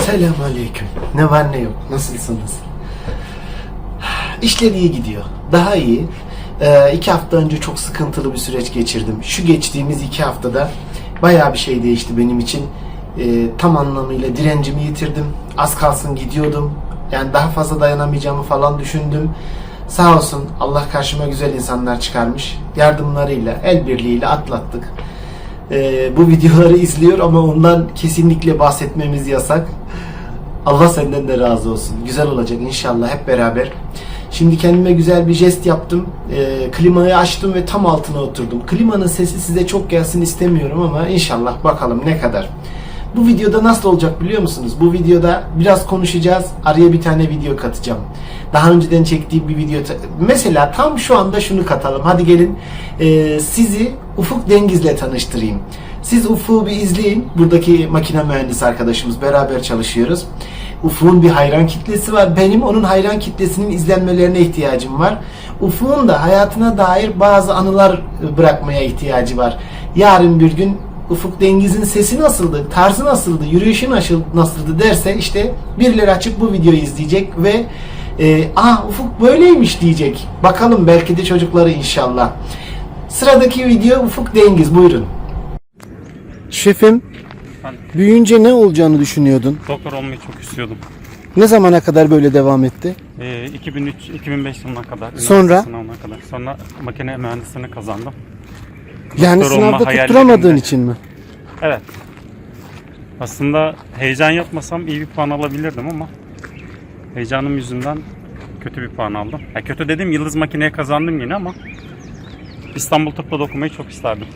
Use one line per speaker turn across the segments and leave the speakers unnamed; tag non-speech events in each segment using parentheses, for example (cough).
Selamun Aleyküm. Ne var ne yok. Nasılsınız? İşler iyi gidiyor. Daha iyi. Ee, iki hafta önce çok sıkıntılı bir süreç geçirdim. Şu geçtiğimiz iki haftada bayağı bir şey değişti benim için. Ee, tam anlamıyla direncimi yitirdim. Az kalsın gidiyordum. Yani daha fazla dayanamayacağımı falan düşündüm. Sağ olsun Allah karşıma güzel insanlar çıkarmış. Yardımlarıyla, el birliğiyle atlattık. Ee, bu videoları izliyor ama ondan kesinlikle bahsetmemiz yasak. Allah senden de razı olsun. Güzel olacak inşallah hep beraber. Şimdi kendime güzel bir jest yaptım. Ee, klimayı açtım ve tam altına oturdum. Klimanın sesi size çok gelsin istemiyorum ama inşallah bakalım ne kadar. Bu videoda nasıl olacak biliyor musunuz? Bu videoda biraz konuşacağız. Araya bir tane video katacağım. Daha önceden çektiğim bir video. Mesela tam şu anda şunu katalım. Hadi gelin ee, sizi Ufuk Dengiz'le tanıştırayım. Siz Ufuk'u bir izleyin. Buradaki makine mühendisi arkadaşımız beraber çalışıyoruz. Ufuk'un bir hayran kitlesi var. Benim onun hayran kitlesinin izlenmelerine ihtiyacım var. Ufuk'un da hayatına dair bazı anılar bırakmaya ihtiyacı var. Yarın bir gün Ufuk Dengiz'in sesi nasıldı, tarzı nasıldı, yürüyüşü nasıl- nasıldı derse işte birileri açıp bu videoyu izleyecek ve e, aa Ufuk böyleymiş diyecek. Bakalım belki de çocukları inşallah. Sıradaki video Ufuk Dengiz buyurun. Şefim
Efendim,
büyüyünce ne olacağını düşünüyordun?
doktor olmayı çok istiyordum.
Ne zamana kadar böyle devam etti?
Ee, 2003-2005 yılına kadar.
Sonra?
Sınavına kadar. Sonra makine mühendisliğini kazandım.
Yani
Doktor
sınavda tutturamadığın için mi?
Evet. Aslında heyecan yapmasam iyi bir puan alabilirdim ama heyecanım yüzünden kötü bir puan aldım. Ya kötü dediğim yıldız makineye kazandım yine ama İstanbul Tıp'ta okumayı çok isterdim.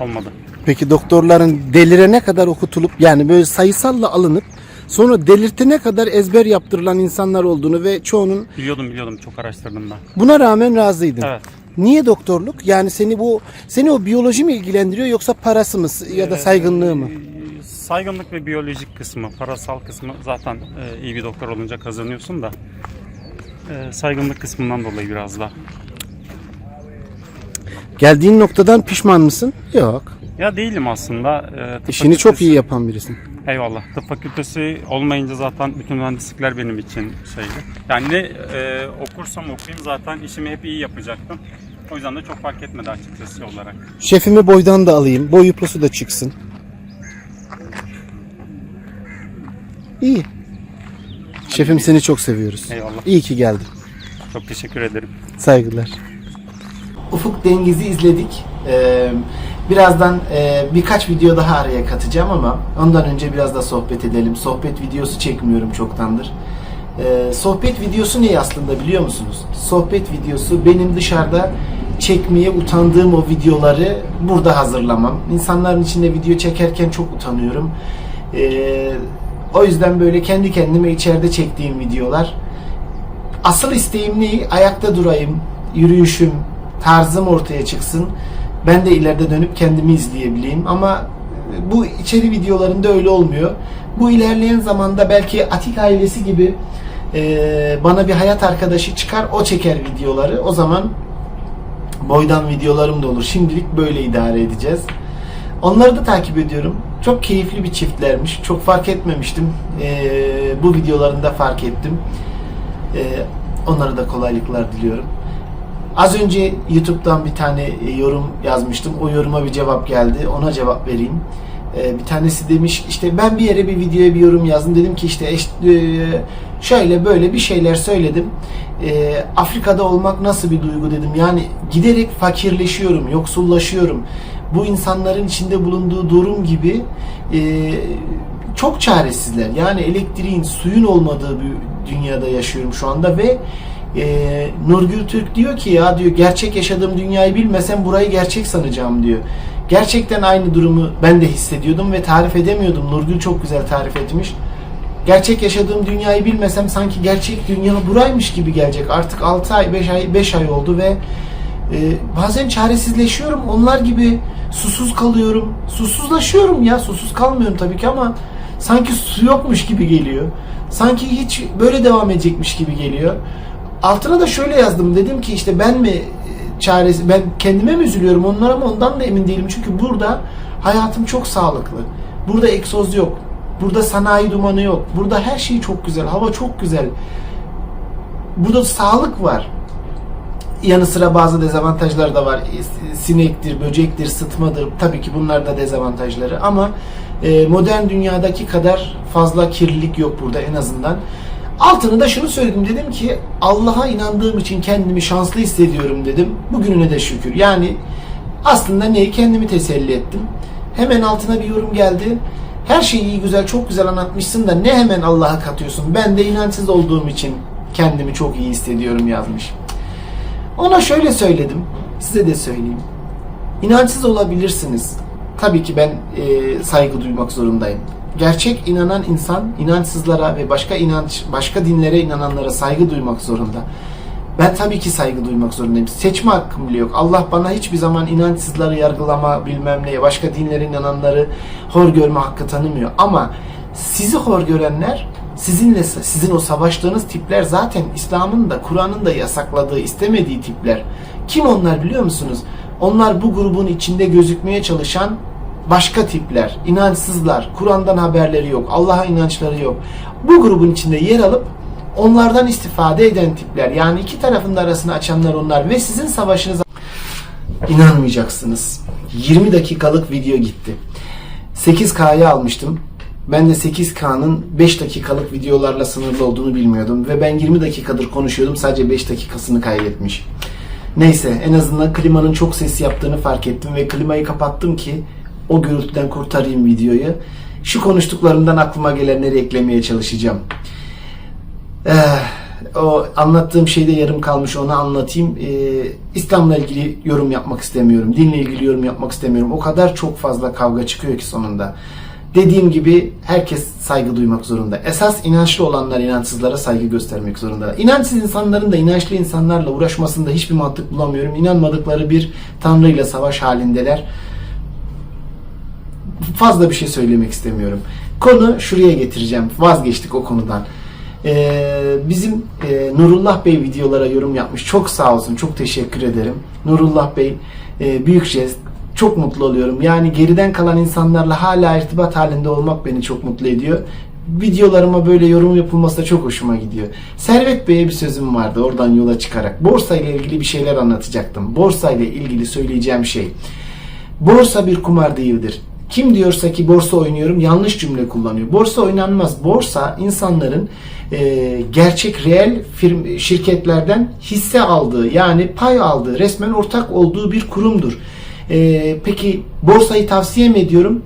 Olmadı.
Peki doktorların delirene kadar okutulup yani böyle sayısalla alınıp sonra delirtene kadar ezber yaptırılan insanlar olduğunu ve çoğunun
Biliyordum biliyordum çok araştırdım ben.
buna rağmen razıydın.
Evet.
Niye doktorluk? Yani seni bu seni o biyoloji mi ilgilendiriyor yoksa parası mı ya da saygınlığı mı?
Ee, Saygınlık ve biyolojik kısmı, parasal kısmı zaten e, iyi bir doktor olunca kazanıyorsun da e, saygınlık kısmından dolayı biraz da.
Geldiğin noktadan pişman mısın? Yok.
Ya değilim aslında. E, tıp
İşini çok
fakültesi-
iyi yapan birisin.
Eyvallah. Tıp fakültesi olmayınca zaten bütün mühendislikler benim için şeydi. Yani ne e, okursam okuyayım zaten işimi hep iyi yapacaktım. O yüzden de çok fark etmedi açıkçası olarak.
Şefimi boydan da alayım. Boy yuprosu da çıksın. İyi. Şefim seni çok seviyoruz.
Eyvallah.
İyi ki geldin.
Çok teşekkür ederim.
Saygılar. Ufuk Dengiz'i izledik. Ee, birazdan e, birkaç video daha araya katacağım ama ondan önce biraz da sohbet edelim. Sohbet videosu çekmiyorum çoktandır. Ee, sohbet videosu ne aslında biliyor musunuz? Sohbet videosu benim dışarıda çekmeye utandığım o videoları burada hazırlamam. İnsanların içinde video çekerken çok utanıyorum. Ee, o yüzden böyle kendi kendime içeride çektiğim videolar. Asıl isteğim ne? Ayakta durayım, yürüyüşüm, tarzım ortaya çıksın. Ben de ileride dönüp kendimi izleyebileyim ama bu içeri videolarında öyle olmuyor. Bu ilerleyen zamanda belki Atik ailesi gibi e, bana bir hayat arkadaşı çıkar, o çeker videoları. O zaman boydan videolarım da olur. Şimdilik böyle idare edeceğiz. Onları da takip ediyorum. Çok keyifli bir çiftlermiş. Çok fark etmemiştim. E, bu videolarında fark ettim. Ee, onlara da kolaylıklar diliyorum. Az önce YouTube'dan bir tane e, yorum yazmıştım. O yoruma bir cevap geldi. Ona cevap vereyim. Ee, bir tanesi demiş işte ben bir yere bir videoya bir yorum yazdım. Dedim ki işte e, şöyle böyle bir şeyler söyledim. Afrika'da olmak nasıl bir duygu dedim. Yani giderek fakirleşiyorum, yoksullaşıyorum. Bu insanların içinde bulunduğu durum gibi e, çok çaresizler. Yani elektriğin, suyun olmadığı bir dünyada yaşıyorum şu anda ve e, Nurgül Türk diyor ki ya diyor gerçek yaşadığım dünyayı bilmesem burayı gerçek sanacağım diyor. Gerçekten aynı durumu ben de hissediyordum ve tarif edemiyordum. Nurgül çok güzel tarif etmiş. Gerçek yaşadığım dünyayı bilmesem sanki gerçek dünya buraymış gibi gelecek. Artık 6 ay, 5 ay, 5 ay oldu ve e, bazen çaresizleşiyorum. Onlar gibi susuz kalıyorum. Susuzlaşıyorum ya. Susuz kalmıyorum tabii ki ama sanki su yokmuş gibi geliyor. Sanki hiç böyle devam edecekmiş gibi geliyor. Altına da şöyle yazdım. Dedim ki işte ben mi e, çaresi ben kendime mi üzülüyorum onlara ama ondan da emin değilim. Çünkü burada hayatım çok sağlıklı. Burada egzoz yok. Burada sanayi dumanı yok. Burada her şey çok güzel. Hava çok güzel. Burada sağlık var. Yanı sıra bazı dezavantajları da var. E, Sinektir, böcektir, sıtmadır. Tabii ki bunlar da dezavantajları ama e, modern dünyadaki kadar fazla kirlilik yok burada en azından. Altını da şunu söyledim dedim ki Allah'a inandığım için kendimi şanslı hissediyorum dedim. Bugününe de şükür. Yani aslında neyi kendimi teselli ettim. Hemen altına bir yorum geldi. Her şeyi iyi güzel çok güzel anlatmışsın da ne hemen Allah'a katıyorsun. Ben de inançsız olduğum için kendimi çok iyi hissediyorum yazmış. Ona şöyle söyledim. Size de söyleyeyim. İnançsız olabilirsiniz. Tabii ki ben e, saygı duymak zorundayım. Gerçek inanan insan inançsızlara ve başka inanç başka dinlere inananlara saygı duymak zorunda. Ben tabii ki saygı duymak zorundayım. Seçme hakkım bile yok. Allah bana hiçbir zaman inançsızları yargılama bilmem neye, başka dinlere inananları hor görme hakkı tanımıyor. Ama sizi hor görenler sizinle sizin o savaştığınız tipler zaten İslam'ın da Kur'an'ın da yasakladığı, istemediği tipler. Kim onlar biliyor musunuz? Onlar bu grubun içinde gözükmeye çalışan başka tipler, inançsızlar, Kur'an'dan haberleri yok, Allah'a inançları yok. Bu grubun içinde yer alıp onlardan istifade eden tipler. Yani iki tarafın da arasını açanlar onlar ve sizin savaşınıza inanmayacaksınız. 20 dakikalık video gitti. 8K'ya almıştım. Ben de 8K'nın 5 dakikalık videolarla sınırlı olduğunu bilmiyordum ve ben 20 dakikadır konuşuyordum sadece 5 dakikasını kaydetmiş. Neyse en azından klimanın çok ses yaptığını fark ettim ve klimayı kapattım ki o gürültüden kurtarayım videoyu. Şu konuştuklarımdan aklıma gelenleri eklemeye çalışacağım. Eh, o anlattığım şeyde yarım kalmış onu anlatayım. Ee, İslam'la ilgili yorum yapmak istemiyorum. Dinle ilgili yorum yapmak istemiyorum. O kadar çok fazla kavga çıkıyor ki sonunda. Dediğim gibi herkes saygı duymak zorunda. Esas inançlı olanlar inançsızlara saygı göstermek zorunda. İnançsız insanların da inançlı insanlarla uğraşmasında hiçbir mantık bulamıyorum. İnanmadıkları bir tanrıyla savaş halindeler. Fazla bir şey söylemek istemiyorum. Konu şuraya getireceğim. Vazgeçtik o konudan. Ee, bizim e, Nurullah Bey videolara yorum yapmış. Çok sağ olsun. Çok teşekkür ederim. Nurullah Bey e, büyük jest. Çok mutlu oluyorum. Yani geriden kalan insanlarla hala irtibat halinde olmak beni çok mutlu ediyor. Videolarıma böyle yorum yapılması da çok hoşuma gidiyor. Servet Bey'e bir sözüm vardı oradan yola çıkarak. Borsa ile ilgili bir şeyler anlatacaktım. Borsa ile ilgili söyleyeceğim şey. Borsa bir kumar değildir. Kim diyorsa ki borsa oynuyorum yanlış cümle kullanıyor. Borsa oynanmaz. Borsa insanların e, gerçek reel firm, şirketlerden hisse aldığı yani pay aldığı resmen ortak olduğu bir kurumdur. E, peki borsayı tavsiye mi ediyorum?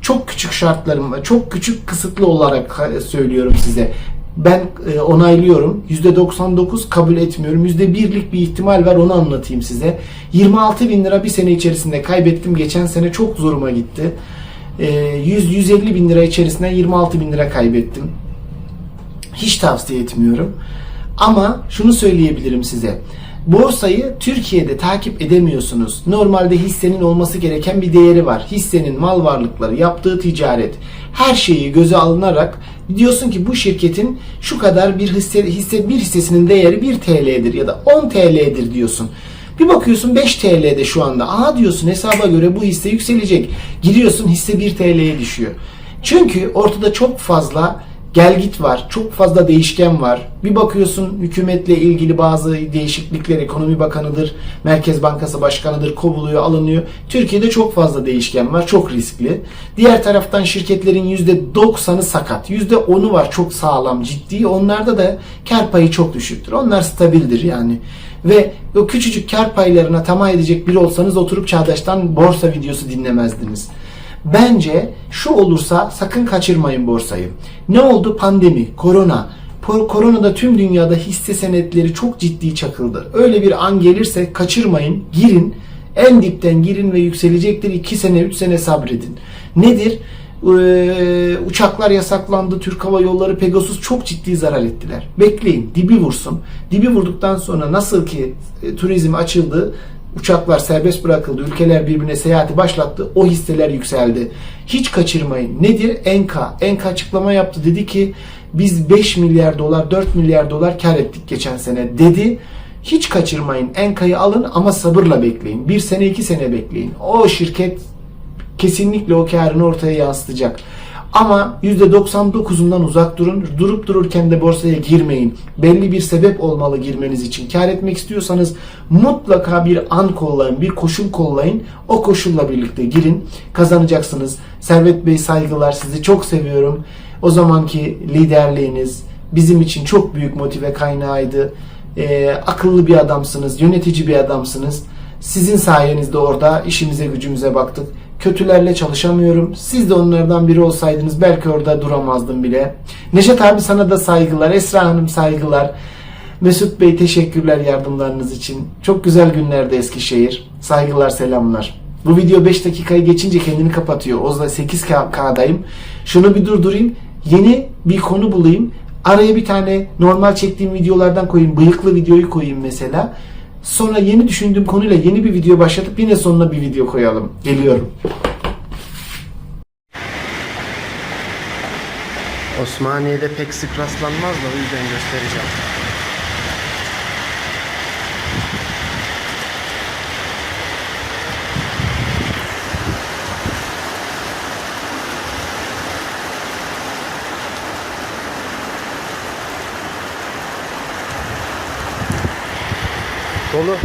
Çok küçük şartlarım. Çok küçük kısıtlı olarak söylüyorum size. Ben e, onaylıyorum. %99 kabul etmiyorum. %1'lik bir ihtimal var onu anlatayım size. 26 bin lira bir sene içerisinde kaybettim. Geçen sene çok zoruma gitti. E, 100-150 bin lira içerisinden 26 bin lira kaybettim. Hiç tavsiye etmiyorum. Ama şunu söyleyebilirim size. Borsayı Türkiye'de takip edemiyorsunuz. Normalde hissenin olması gereken bir değeri var. Hissenin mal varlıkları, yaptığı ticaret, her şeyi göze alınarak diyorsun ki bu şirketin şu kadar bir hisse, hisse bir hissesinin değeri 1 TL'dir ya da 10 TL'dir diyorsun. Bir bakıyorsun 5 TL'de şu anda. Aha diyorsun hesaba göre bu hisse yükselecek. Giriyorsun hisse 1 TL'ye düşüyor. Çünkü ortada çok fazla gel git var. Çok fazla değişken var. Bir bakıyorsun hükümetle ilgili bazı değişiklikler ekonomi bakanıdır, Merkez Bankası başkanıdır, kovuluyor, alınıyor. Türkiye'de çok fazla değişken var. Çok riskli. Diğer taraftan şirketlerin %90'ı sakat. %10'u var çok sağlam, ciddi. Onlarda da kar payı çok düşüktür. Onlar stabildir yani. Ve o küçücük kar paylarına tamah edecek biri olsanız oturup Çağdaş'tan borsa videosu dinlemezdiniz. Bence şu olursa sakın kaçırmayın borsayı. Ne oldu? Pandemi, korona. Koronada tüm dünyada hisse senetleri çok ciddi çakıldı. Öyle bir an gelirse kaçırmayın, girin. En dipten girin ve yükselecektir. 2 sene, 3 sene sabredin. Nedir? Ee, uçaklar yasaklandı. Türk Hava Yolları, Pegasus çok ciddi zarar ettiler. Bekleyin, dibi vursun. Dibi vurduktan sonra nasıl ki e, turizm açıldı, Uçaklar serbest bırakıldı. Ülkeler birbirine seyahati başlattı. O hisseler yükseldi. Hiç kaçırmayın. Nedir? Enka. Enka açıklama yaptı. Dedi ki biz 5 milyar dolar, 4 milyar dolar kar ettik geçen sene dedi. Hiç kaçırmayın. Enka'yı alın ama sabırla bekleyin. Bir sene, iki sene bekleyin. O şirket kesinlikle o karını ortaya yansıtacak. Ama %99'undan uzak durun. Durup dururken de borsaya girmeyin. Belli bir sebep olmalı girmeniz için. Kar etmek istiyorsanız mutlaka bir an kollayın, bir koşul kollayın. O koşulla birlikte girin. Kazanacaksınız. Servet Bey saygılar. Sizi çok seviyorum. O zamanki liderliğiniz bizim için çok büyük motive kaynağıydı. Ee, akıllı bir adamsınız, yönetici bir adamsınız. Sizin sayenizde orada işimize gücümüze baktık. Kötülerle çalışamıyorum. Siz de onlardan biri olsaydınız belki orada duramazdım bile. Neşet abi sana da saygılar. Esra Hanım saygılar. Mesut Bey teşekkürler yardımlarınız için. Çok güzel günlerde Eskişehir. Saygılar selamlar. Bu video 5 dakikayı geçince kendini kapatıyor. O zaman 8K'dayım. Şunu bir durdurayım. Yeni bir konu bulayım. Araya bir tane normal çektiğim videolardan koyayım. Bıyıklı videoyu koyayım mesela. Sonra yeni düşündüğüm konuyla yeni bir video başlatıp yine sonuna bir video koyalım. Geliyorum.
Osmaniye'de pek sık rastlanmaz da o yüzden göstereceğim. Dolu.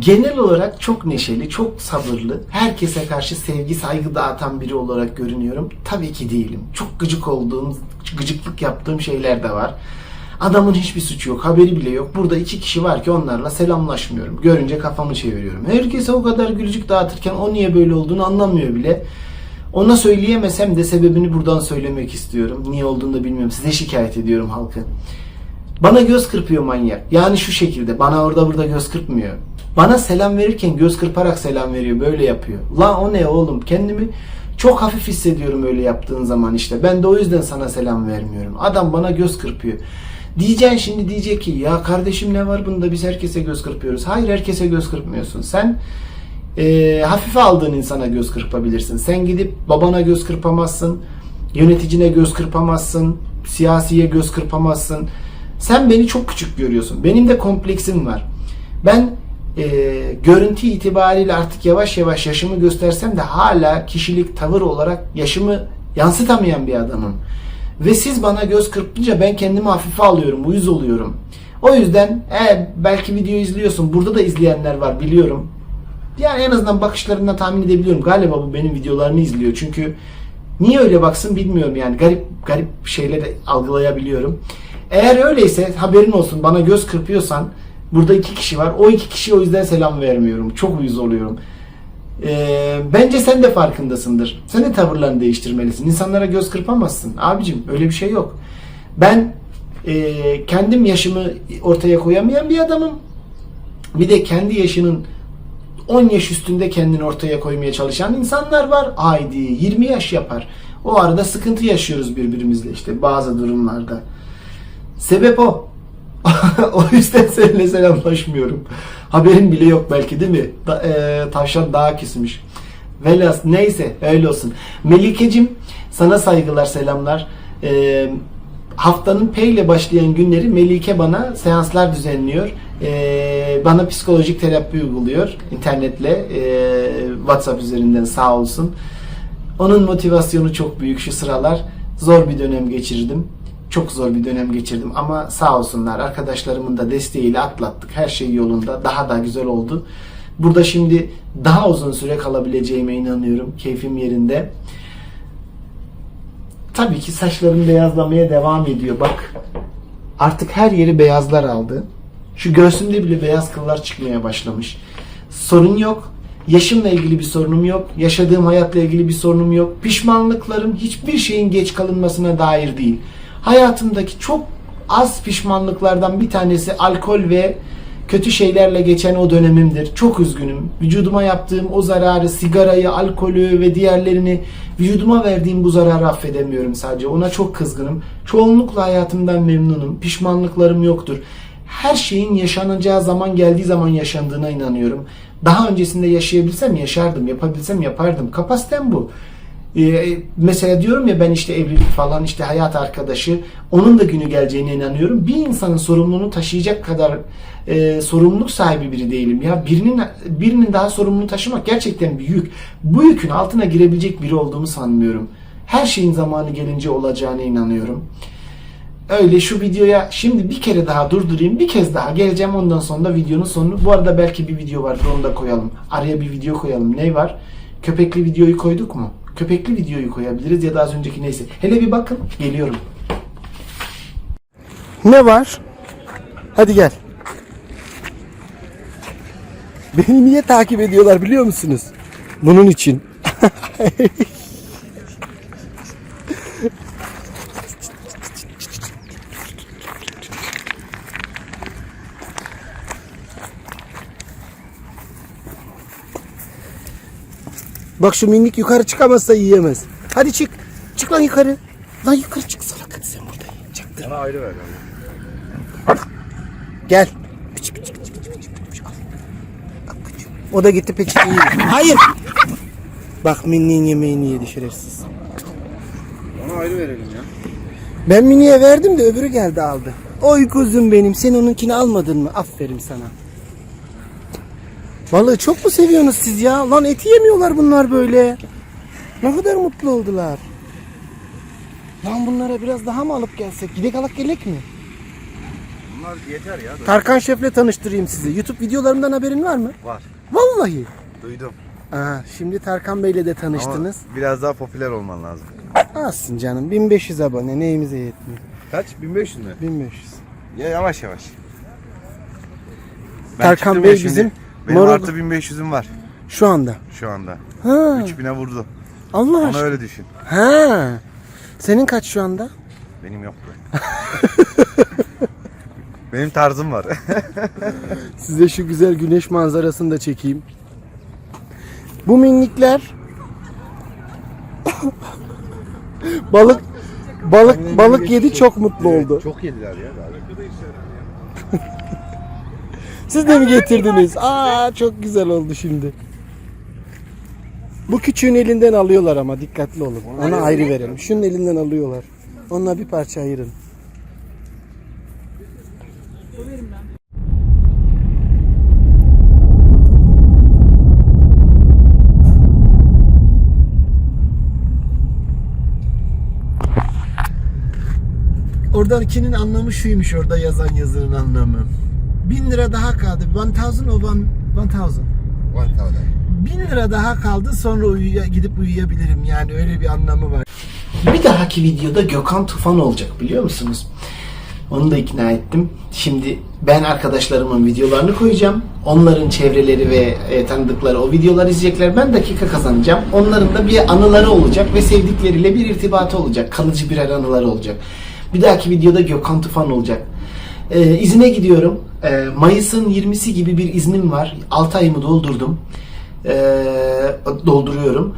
Genel olarak çok neşeli, çok sabırlı, herkese karşı sevgi, saygı dağıtan biri olarak görünüyorum. Tabii ki değilim. Çok gıcık olduğum, gıcıklık yaptığım şeyler de var. Adamın hiçbir suçu yok, haberi bile yok. Burada iki kişi var ki onlarla selamlaşmıyorum. Görünce kafamı çeviriyorum. Herkese o kadar gülücük dağıtırken o niye böyle olduğunu anlamıyor bile. Ona söyleyemesem de sebebini buradan söylemek istiyorum. Niye olduğunu da bilmiyorum. Size şikayet ediyorum halkı. Bana göz kırpıyor manyak. Yani şu şekilde. Bana orada burada göz kırpmıyor. Bana selam verirken göz kırparak selam veriyor. Böyle yapıyor. La o ne oğlum? Kendimi çok hafif hissediyorum öyle yaptığın zaman işte. Ben de o yüzden sana selam vermiyorum. Adam bana göz kırpıyor. Diyeceksin şimdi diyecek ki ya kardeşim ne var bunda biz herkese göz kırpıyoruz. Hayır herkese göz kırpmıyorsun. Sen e, hafife aldığın insana göz kırpabilirsin. Sen gidip babana göz kırpamazsın. Yöneticine göz kırpamazsın. Siyasiye göz kırpamazsın. Sen beni çok küçük görüyorsun. Benim de kompleksim var. Ben e, görüntü itibariyle artık yavaş yavaş yaşımı göstersem de hala kişilik, tavır olarak yaşımı yansıtamayan bir adamım. Ve siz bana göz kırpınca ben kendimi hafife alıyorum, uyuz oluyorum. O yüzden eğer belki video izliyorsun, burada da izleyenler var biliyorum. Yani en azından bakışlarından tahmin edebiliyorum. Galiba bu benim videolarını izliyor. Çünkü niye öyle baksın bilmiyorum yani. Garip garip şeyleri algılayabiliyorum. Eğer öyleyse haberin olsun bana göz kırpıyorsan burada iki kişi var. O iki kişiye o yüzden selam vermiyorum. Çok uyuz oluyorum. Ee, bence sen de farkındasındır. Sen de tavırlarını değiştirmelisin. İnsanlara göz kırpamazsın. Abicim öyle bir şey yok. Ben e, kendim yaşımı ortaya koyamayan bir adamım. Bir de kendi yaşının 10 yaş üstünde kendini ortaya koymaya çalışan insanlar var. Haydi 20 yaş yapar. O arada sıkıntı yaşıyoruz birbirimizle işte bazı durumlarda. Sebep o. (laughs) o yüzden seninle selamlaşmıyorum. Haberin bile yok belki değil mi? Da, e, tavşan daha küsmüş. Velas neyse öyle olsun. Melikecim sana saygılar selamlar. E, haftanın P ile başlayan günleri Melike bana seanslar düzenliyor. E, bana psikolojik terapi uyguluyor internetle e, WhatsApp üzerinden sağ olsun. Onun motivasyonu çok büyük şu sıralar. Zor bir dönem geçirdim. Çok zor bir dönem geçirdim ama sağ olsunlar arkadaşlarımın da desteğiyle atlattık. Her şey yolunda. Daha da güzel oldu. Burada şimdi daha uzun süre kalabileceğime inanıyorum. Keyfim yerinde. Tabii ki saçlarım beyazlamaya devam ediyor. Bak artık her yeri beyazlar aldı. Şu göğsümde bile beyaz kıllar çıkmaya başlamış. Sorun yok. Yaşımla ilgili bir sorunum yok. Yaşadığım hayatla ilgili bir sorunum yok. Pişmanlıklarım hiçbir şeyin geç kalınmasına dair değil. Hayatımdaki çok az pişmanlıklardan bir tanesi alkol ve kötü şeylerle geçen o dönemimdir. Çok üzgünüm. Vücuduma yaptığım o zararı, sigarayı, alkolü ve diğerlerini vücuduma verdiğim bu zararı affedemiyorum sadece. Ona çok kızgınım. Çoğunlukla hayatımdan memnunum. Pişmanlıklarım yoktur. Her şeyin yaşanacağı zaman geldiği zaman yaşandığına inanıyorum. Daha öncesinde yaşayabilsem yaşardım, yapabilsem yapardım. Kapasitem bu. Ee, mesela diyorum ya ben işte evlilik falan işte hayat arkadaşı onun da günü geleceğine inanıyorum. Bir insanın sorumluluğunu taşıyacak kadar e, sorumluluk sahibi biri değilim ya. Birinin birinin daha sorumluluğunu taşımak gerçekten büyük. Bu yükün altına girebilecek biri olduğumu sanmıyorum. Her şeyin zamanı gelince olacağına inanıyorum. Öyle şu videoya şimdi bir kere daha durdurayım. Bir kez daha geleceğim ondan sonra da videonun sonunu. Bu arada belki bir video vardır onu da koyalım. Araya bir video koyalım. Ne var? Köpekli videoyu koyduk mu? Köpekli videoyu koyabiliriz ya da az önceki neyse. Hele bir bakın. Geliyorum.
Ne var? Hadi gel. Beni niye takip ediyorlar biliyor musunuz? Bunun için. (laughs) Bak şu minik yukarı çıkamazsa yiyemez. Hadi çık. Çık lan yukarı. Lan yukarı çık salak hadi sen burada ye. Çaktır.
Bana ayrı ver.
Gel. Piç, piç, piç, piç, piç, piç. O da gitti yedi. Hayır. Bak Minni'nin yemeğini yedi şerefsiz.
Ona ayrı verelim ya.
Ben Minni'ye verdim de öbürü geldi aldı. Oy kuzum benim sen onunkini almadın mı? Aferin sana. Vallahi çok mu seviyorsunuz siz ya? Lan eti yemiyorlar bunlar böyle. Ne kadar mutlu oldular. Lan bunlara biraz daha mı alıp gelsek? Gidek alak gelek mi?
Bunlar yeter ya.
Tarkan Şef'le tanıştırayım sizi. YouTube videolarımdan haberin var mı?
Var.
Vallahi.
Duydum.
Aa, şimdi Tarkan Bey'le de tanıştınız.
Ama biraz daha popüler olman lazım.
Azsın canım. 1500 abone. Neyimize yetmiyor.
Kaç? 1500 mü?
1500.
Ya yavaş yavaş.
Tarkan
çıktım
Bey
şimdi.
bizim
Benim
Morog-
artı 1500'üm var
Şu anda.
şu anda.
Ha,
3000'e vurdu.
Allah
Onu
aşkına.
öyle düşün.
Ha. Senin kaç şu anda?
Benim yok be. (laughs) Benim tarzım var. (laughs)
Size şu güzel güneş manzarasını da çekeyim. Bu minikler (laughs) balık balık balık yedi çok mutlu oldu.
Çok yediler ya.
Siz de mi getirdiniz? Aa çok güzel oldu şimdi. Bu küçüğün elinden alıyorlar ama dikkatli olun. Ona ayrı verelim. Şunun elinden alıyorlar. Onunla bir parça ayırın. Oradakinin anlamı şuymuş orada yazan yazının anlamı. Bin lira daha kaldı. One thousand o one, one thousand.
One thousand.
Bin lira daha kaldı sonra uyuya, gidip uyuyabilirim. Yani öyle bir anlamı var.
Bir dahaki videoda Gökhan Tufan olacak biliyor musunuz? Onu da ikna ettim. Şimdi ben arkadaşlarımın videolarını koyacağım. Onların çevreleri ve e, tanıdıkları o videoları izleyecekler. Ben dakika kazanacağım. Onların da bir anıları olacak ve sevdikleriyle bir irtibatı olacak. Kalıcı birer anıları olacak. Bir dahaki videoda Gökhan Tufan olacak. E, izine gidiyorum. E, Mayıs'ın 20'si gibi bir iznim var. 6 ayımı doldurdum. E, dolduruyorum.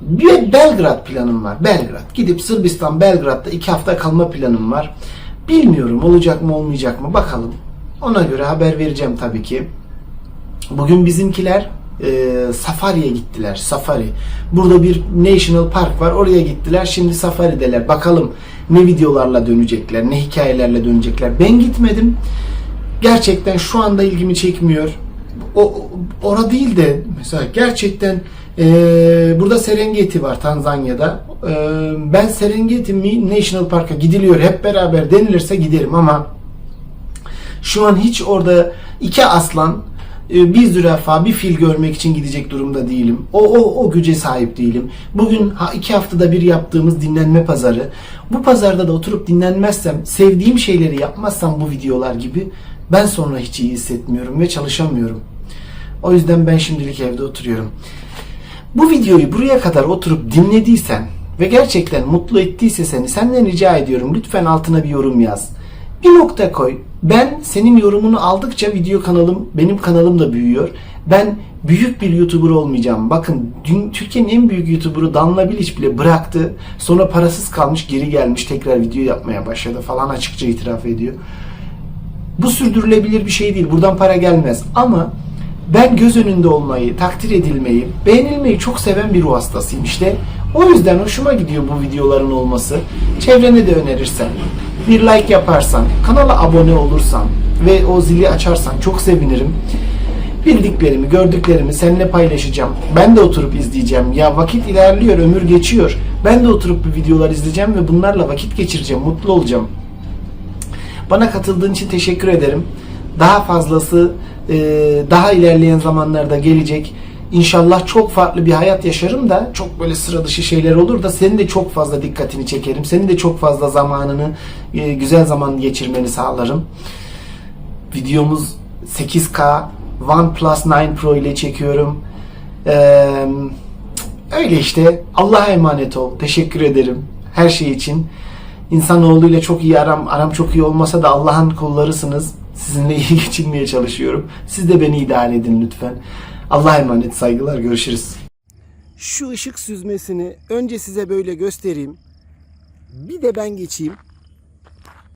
Bir Belgrad planım var. Belgrad. Gidip Sırbistan, Belgrad'da iki hafta kalma planım var. Bilmiyorum olacak mı olmayacak mı bakalım. Ona göre haber vereceğim tabii ki. Bugün bizimkiler e, safariye gittiler. Safari. Burada bir National Park var. Oraya gittiler. Şimdi safarideler. Bakalım ne videolarla dönecekler, ne hikayelerle dönecekler. Ben gitmedim. Gerçekten şu anda ilgimi çekmiyor. O ora değil de mesela gerçekten e, burada Serengeti var Tanzanya'da. E, ben Serengeti Mi- National Park'a gidiliyor hep beraber denilirse giderim ama şu an hiç orada iki aslan, bir zürafa, bir fil görmek için gidecek durumda değilim. O, o, o güce sahip değilim. Bugün iki haftada bir yaptığımız dinlenme pazarı. Bu pazarda da oturup dinlenmezsem, sevdiğim şeyleri yapmazsam bu videolar gibi ben sonra hiç iyi hissetmiyorum ve çalışamıyorum. O yüzden ben şimdilik evde oturuyorum. Bu videoyu buraya kadar oturup dinlediysen ve gerçekten mutlu ettiyse seni senden rica ediyorum lütfen altına bir yorum yaz. Bir nokta koy. Ben senin yorumunu aldıkça video kanalım, benim kanalım da büyüyor. Ben büyük bir YouTuber olmayacağım. Bakın dün Türkiye'nin en büyük YouTuber'ı Danla Bilic bile bıraktı. Sonra parasız kalmış, geri gelmiş, tekrar video yapmaya başladı falan açıkça itiraf ediyor. Bu sürdürülebilir bir şey değil. Buradan para gelmez. Ama ben göz önünde olmayı, takdir edilmeyi, beğenilmeyi çok seven bir ruh hastasıyım. İşte O yüzden hoşuma gidiyor bu videoların olması. Çevrene de önerirsen, bir like yaparsan, kanala abone olursan ve o zili açarsan çok sevinirim. Bildiklerimi, gördüklerimi seninle paylaşacağım. Ben de oturup izleyeceğim. Ya vakit ilerliyor, ömür geçiyor. Ben de oturup bu videolar izleyeceğim ve bunlarla vakit geçireceğim, mutlu olacağım. Bana katıldığın için teşekkür ederim. Daha fazlası daha ilerleyen zamanlarda gelecek. İnşallah çok farklı bir hayat yaşarım da çok böyle sıra dışı şeyler olur da senin de çok fazla dikkatini çekerim. Senin de çok fazla zamanını e, güzel zaman geçirmeni sağlarım. Videomuz 8K OnePlus 9 Pro ile çekiyorum. Ee, öyle işte. Allah'a emanet ol. Teşekkür ederim her şey için. İnsanoğluyla çok iyi aram, aram çok iyi olmasa da Allah'ın kullarısınız. Sizinle (laughs) iyi geçinmeye çalışıyorum. Siz de beni ideal edin lütfen. Allah'a emanet saygılar. Görüşürüz.
Şu ışık süzmesini önce size böyle göstereyim. Bir de ben geçeyim.